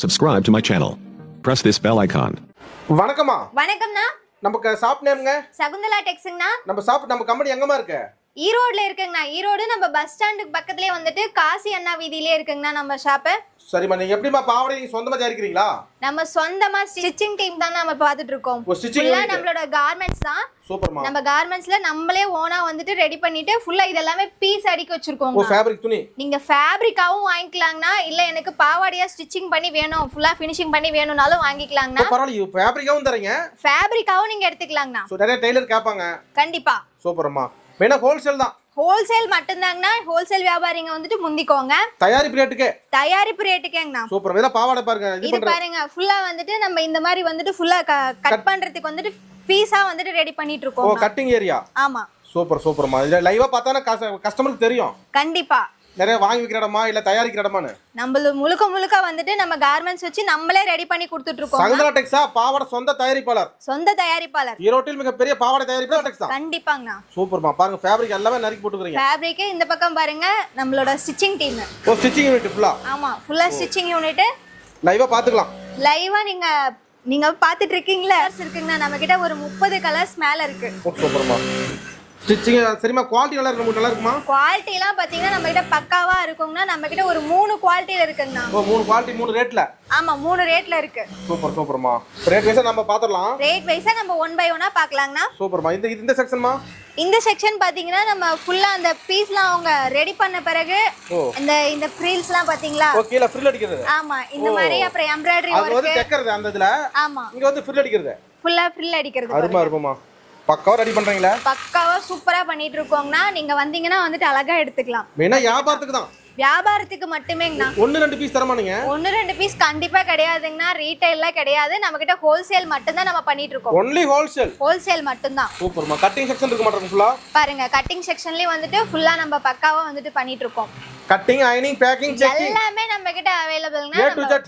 Subscribe to my channel. Press this bell icon. வணக்கம்மா. வணக்கம்ண்ணா. நமக்கு ஷாப் நேம்ங்க. சகுந்தலா டெக்ஸுங்கண்ணா நம்ம ஷாப் நம்ம கம்பெனி எங்கம்மா இருக்கு? ஈரோட்ல இருக்குங்கண்ணா. ஈரோடு நம்ம பஸ் ஸ்டாண்டுக்கு பக்கத்துலயே வந்துட்டு காசி அண்ணா வீதியிலே இருக்குங்கண்ணா நம்ம ஷாப்பு சரிம்மா நீங்க எப்படிம்மா பாவாடை நீங்க சொந்தமா தயாரிக்கிறீங்களா? நம்ம சொந்தமா ஸ்டிச்சிங் டீம் தான் நம்ம பார்த்துட்டு இருக்கோம் ஓ, ஃபுல்லா. நம்மளோட கார்மெண்ட்ஸ் தான். சூப்பர்மா. நம்ம கார்மெண்ட்ஸ்ல நம்மளே ஓனா வந்துட்டு ரெடி பண்ணிட்டு ஃபுல்லா இதெல்லாமே பீஸ் அடிக்க ஓ வச்சிருக்கோங்க ஃபேப்ரிக் துணி. நீங்க ஃபேப்ரிக்காவும் வாங்கிக்கலாங்கண்ணா. இல்ல எனக்கு பாவாடையா ஸ்டிச்சிங் பண்ணி வேணும். ஃபுல்லா ஃபினிஷிங் பண்ணி வேணும்னாலும் ஓ வாங்கிக்கலாங்கண்ணா பரவாயில்ல ஃபேப்ரிக்காவும் தரீங்க. ஃபேப்ரிக்காவும் நீங்க எடுத்துக்கலாங்கண்ணா. ஸோ நிறைய டெய்லர் கேட்பாங்க. கண்டிப்பா. சூப்பர்மா. மெயினா ஹோல்சேல் தான். ஹோல்சேல் மட்டும்தாங்கண்ணா. ஹோல்சேல் வியாபாரிங்க வந்துட்டு முந்திக்கோங்க. தயாரிப்பு ரேட்டுக்கே தயாரிப்பு ரேட்டுக்கேங்கண்ணா சூப்பர். இதெல்லாம் பாவாடை பாருங்க இது பாருங்க ஃபுல்லா வந்துட்டு நம்ம இந்த மாதிரி வந்துட்டு ஃபுல்லா கட் பண்றதுக்கு வந்துட்டு பீஸா வந்துட்டு ரெடி பண்ணிட்டு ஓ இருக்கோம் கட்டிங் ஏரியா ஆமா. சூப்பர் சூப்பர்மா. இதுல லைவா பார்த்தானே கஸ்டமருக்கு தெரியும். கண்டிப்பா. நிறைய வாங்கி வைக்கிற இடமா இல்ல தயாரிக்கிற இடமான்னு? நம்மள முழுக்க முழுக்க வந்துட்டு நம்ம கார்மெண்ட்ஸ் வச்சு நம்மளே ரெடி பண்ணி கொடுத்துட்டு இருக்கோம் சகுந்தலா டெக்ஸா? பாவாடை சொந்த தயாரிப்பாளர். சொந்த தயாரிப்பாளர். ஈரோட்டில் மிகப்பெரிய பாவாடை தயாரிப்பாளர் டெக்ஸ்? தான் கண்டிப்பாங்கண்ணா. சூப்பர்மா. பாருங்க ஃபேப்ரிக் எல்லாமே நறுக்கி போட்டுக்கிறீங்க. ஃபேப்ரிக் இந்த பக்கம் பாருங்க நம்மளோட ஸ்டிச்சிங் டீம் ஓ ஸ்டிச்சிங் யூனிட் ஃபுல்லா ஆமா ஃபுல்லா ஸ்டிச்சிங் யூனிட் லைவா பாத்துக்கலாம். லைவா நீங்க நீங்க பாத்துட்டு இருக்கீங்களா இருக்குங்கண்ணா. நம்ம கிட்ட ஒரு முப்பது கலர்ஸ் மேல இருக்கு. சூப்பர்மா. ஸ்டிச்சிங் சரிம்மா குவாலிட்டி நல்லா இருக்கு நல்லா இருக்குமா? குவாலிட்டி எல்லாம் பாத்தீங்கன்னா நம்ம கிட்ட பக்காவா இருக்குங்கண்ணா நம்ம கிட்ட ஒரு மூணு குவாலிட்டியில இருக்குங்கண்ணா ஓ மூணு குவாலிட்டி மூணு ரேட்ல ஆமா மூணு ரேட்ல இருக்கு. சூப்பர் சூப்பர்மா ரேட் வைஸா நம்ம பாத்துடலாம் ரேட் வைஸா நம்ம ஒன் பை ஒன்னா பார்க்கலாங்கண்ணா சூப்பர்மா இந்த இந்த செக்ஷன்மா இந்த செக்ஷன் பாத்தீங்கன்னா நம்ம ஃபுல்லா அந்த பீஸ்லாம் அவங்க ரெடி பண்ண பிறகு. இந்த இந்த ஃப்ரீல்ஸ்லாம் பாத்தீங்களா? ஓ கீழே ஃப்ரில் அடிக்கிறது. ஆமா இந்த மாதிரி அப்புறம் எம்ப்ராய்டரி அது வந்து தைக்கிறது அந்த இதுல? ஆமா. இங்க வந்து ஃப்ரில் அடிக்கிறது. ஃபுல்லா ஃப்ரில் அடிக்கிறது. அருமா இருக்குமா பக்காவா ரெடி பண்றீங்களா? பக்காவா சூப்பரா பண்ணிட்டு இருக்கோங்கண்ணா நீங்க வந்தீங்கன்னா வந்துட்டு அழகா எடுத்துக்கலாம். மெயினா வியாபாரத்துக்கு தான். வியாபாரத்துக்கு மட்டுமேங்கண்ணா. ஒன்னு ரெண்டு பீஸ் தரமா நீங்க? ஒன்னு ரெண்டு பீஸ் கண்டிப்பா கிடையாதுங்கண்ணா. ரீட்டைல்லாம் கிடையாது. நம்ம கிட்ட ஹோல்சேல் மட்டும்தான் நம்ம பண்ணிட்டு இருக்கோம் ஒன்லி ஹோல்சேல் ஹோல்சேல் மட்டும்தான் சூப்பர்மா கட்டிங் செக்ஷன் இருக்க மாட்டோம் ஃபுல்லா பாருங்க கட்டிங் செக்ஷன்லயும் வந்துட்டு ஃபுல்லா நம்ம பக்காவா வந்துட்டு பண்ணிட்டு இருக்கோம் கட்டிங் அயனிங் பேக்கிங் எல்லாமே நம்ம கிட்ட ஏ டு அவைலபிள்னா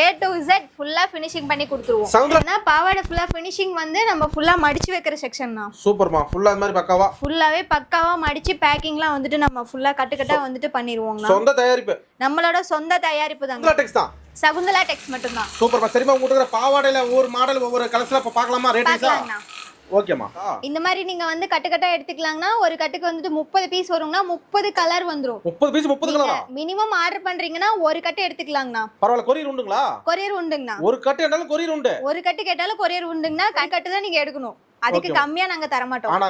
ஏ டு Z ஃபுல்லா ஃபினிஷிங் பண்ணி கொடுத்துருவோம். ஏன்னா பாவாடை ஃபுல்லா ஃபினிஷிங் வந்து நம்ம ஃபுல்லா மடிச்சு வைக்கிற செக்ஷன் தான். சூப்பர்மா. ஃபுல்லா அந்த மாதிரி பக்காவா? ஃபுல்லாவே பக்காவா மடிச்சு பேக்கிங்லாம் வந்துட்டு நம்ம ஃபுல்லா கட்டுக்கட்டா வந்துட்டு பண்ணிடுவோங்கண்ணா சொந்த தயாரிப்பு. நம்மளோட சொந்த தயாரிப்பு டெக்ஸ் தான். சகுந்தலா டெக்ஸ் மட்டும்தான். சூப்பர்மா. சரிம்மா உங்ககிட்ட இருக்கிற பாவாடையில ஒவ்வொரு மாடல் ஒவ்வொரு கலர்ஸ்ல இப்ப பார்க்கலாமா? ரேட் ஓகேமா இந்த மாதிரி நீங்க வந்து கட்டுக்கட்டா எடுத்துக்கலாங்கன்னா ஒரு கட்டுக்கு வந்துட்டு முப்பது பீஸ் வருங்கன்னா முப்பது கலர் வந்துரும். முப்பது பீஸ் முப்பது கலரா மினிமம் ஆர்டர் பண்றீங்கன்னா ஒரு கட்டு எடுத்துக்கலாங்கண்ணா. பரவாயில்ல கொரியர் உண்டுங்களா? கொரியர் உண்டுங்கண்ணா. ஒரு கட்டு என்றாலும் கொரியர் உண்டு. ஒரு கட்டு கேட்டாலும் கொரியர் உண்டுங்கண்ணா. கட்டு கட்டு தான் நீங்க எடுக்கணும். அதுக்கு கம்மியா நாங்க தர மாட்டோம் ஆனா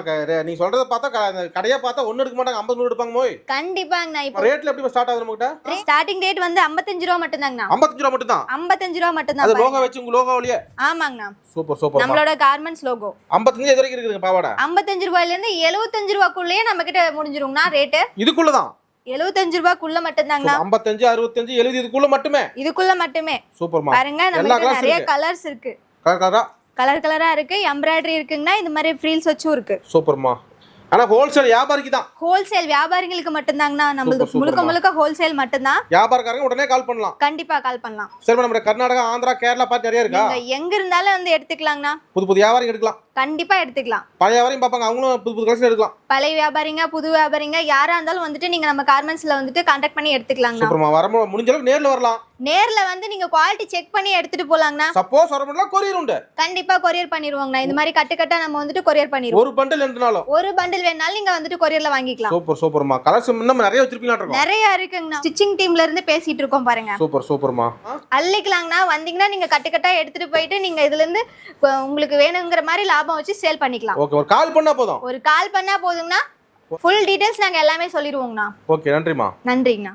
நீ சொல்றத பார்த்தா கடையா பார்த்தா ஒண்ணு எடுக்க மாட்டாங்க ஐம்பது நூறு எடுப்பாங்க போய் கண்டிப்பாங்கண்ணா இப்போ ரேட்ல எப்படி ஸ்டார்ட் ஆகுது நம்மகிட்ட? ஸ்டார்டிங் ரேட் வந்து 55 ரூபா மட்டும்தாங்கண்ணா ஐம்பத்தஞ்சு ரூபா மட்டும் தான் 55 ரூபா அது மட்டும்தான் லோகோ வச்சு உங்க லோகோ வழியே? ஆமாங்கண்ணா சூப்பர் சூப்பர் நம்மளோட கார்மெண்ட்ஸ் லோகோ ஐம்பத்தஞ்சு எது வரைக்கும் இருக்குதுங்க பாவாடை. 55 ரூபாயில இருந்து 75 ரூபாக்குள்ளேயே நம்ம கிட்ட முடிஞ்சிருங்கண்ணா ரேட்டு இதுக்குள்ளதான். 75 ரூபாக்குள்ள மட்டும்தாங்கண்ணா ஐம்பத்தஞ்சு அறுபத்தஞ்சு எழுபது இதுக்குள்ள மட்டுமே. இதுக்குள்ள மட்டுமே. சூப்பர்மா. பாருங்க நம்ம நிறைய கலர்ஸ் இருக்கு. கலர் கலரா கலர் கலரா இருக்கு எம்ப்ராய்டரி இருக்குங்கண்ணா இந்த மாதிரி ஃப்ரீல்ஸ் வச்சும் இருக்கு. சூப்பர்மா. ஆனா ஹோல்சேல் வியாபாரிக்கு தான். ஹோல்சேல் வியாபாரிகளுக்கு மட்டும்தாங்கண்ணா. நம்மளுக்கு முழுக்க. முழுக்க ஹோல்சேல் மட்டும்தான். வியாபாரக்காரங்க உடனே கால் பண்ணலாம். கண்டிப்பா கால் பண்ணலாம். சரி நம்ம கர்நாடகா ஆந்திரா கேரளா பார்த்து நிறைய இருக்கா? எங்க இருந்தாலும் வந்து எடுத்துக்கலாங்கண்ணா. புது புது வியாபாரிங்க எடுக்கலாம். கண்டிப்பா எடுத்துக்கலாம். பழைய வியாபாரியும் பார்ப்பாங்க. அவங்களும் புது புது கலெக்ஷன் எடுக்கலாம். பழைய வியாபாரிங்க புது வியாபாரிங்க யாரா இருந்தாலும் வந்துட்டு நீங்க நம்ம கார்மெண்ட்ஸ்ல வந்துட்டு கான்டாக்ட் பண்ணி எடுத்துக்கலாங்கண்ணா. சூப்பர்மா. வர முடிஞ்ச அளவுக்கு நேர்ல வரலாம். நேர்ல வந்து நீங்க குவாலிட்டி செக் பண்ணி எடுத்துட்டு போலாங்கண்ணா. சப்போஸ் வர முடியல கொரியர் உண்டு. கண்டிப்பா கொரியர் பண்ணிடுவோங்கண்ணா. இந்த மாதிரி கட்டு கட்டா நம்ம வந்துட்டு கொரியர் பண்ணிடுவோம். ஒரு பண்டில் என்றனாலும் ஒரு பண்டில் வேணாலும் நீங்க வந்துட்டு கொரியர்ல வாங்கிக்கலாம். சூப்பர் சூப்பர்மா. கலர்ஸ் இன்னும் நிறைய வச்சிருப்பீங்களா நிறைய இருக்குங்கண்ணா. ஸ்டிச்சிங் டீம்ல இருந்து பேசிட்டு இருக்கோம் பாருங்க. சூப்பர் சூப்பர்மா. அள்ளிக்கலாங்கண்ணா. வந்தீங்கன்னா நீங்க கட்டுக்கட்டா எடுத்துட்டு போயிட்டு நீங்க இதுல இருந்து உங்களுக்கு வேணுங்கிற மாதிரி லாபம் வச்சு சேல் பண்ணிக்கலாம். ஓகே ஒரு கால் பண்ணா போதும். ஒரு கால் பண்ணா போதுங்கண்ணா. ஃபுல் டீடைல்ஸ் நாங்க எல்லாமே சொல்லிடுவோங்கண்ணா. ஓகே நன்றிமா நன்றிங்கண்ணா.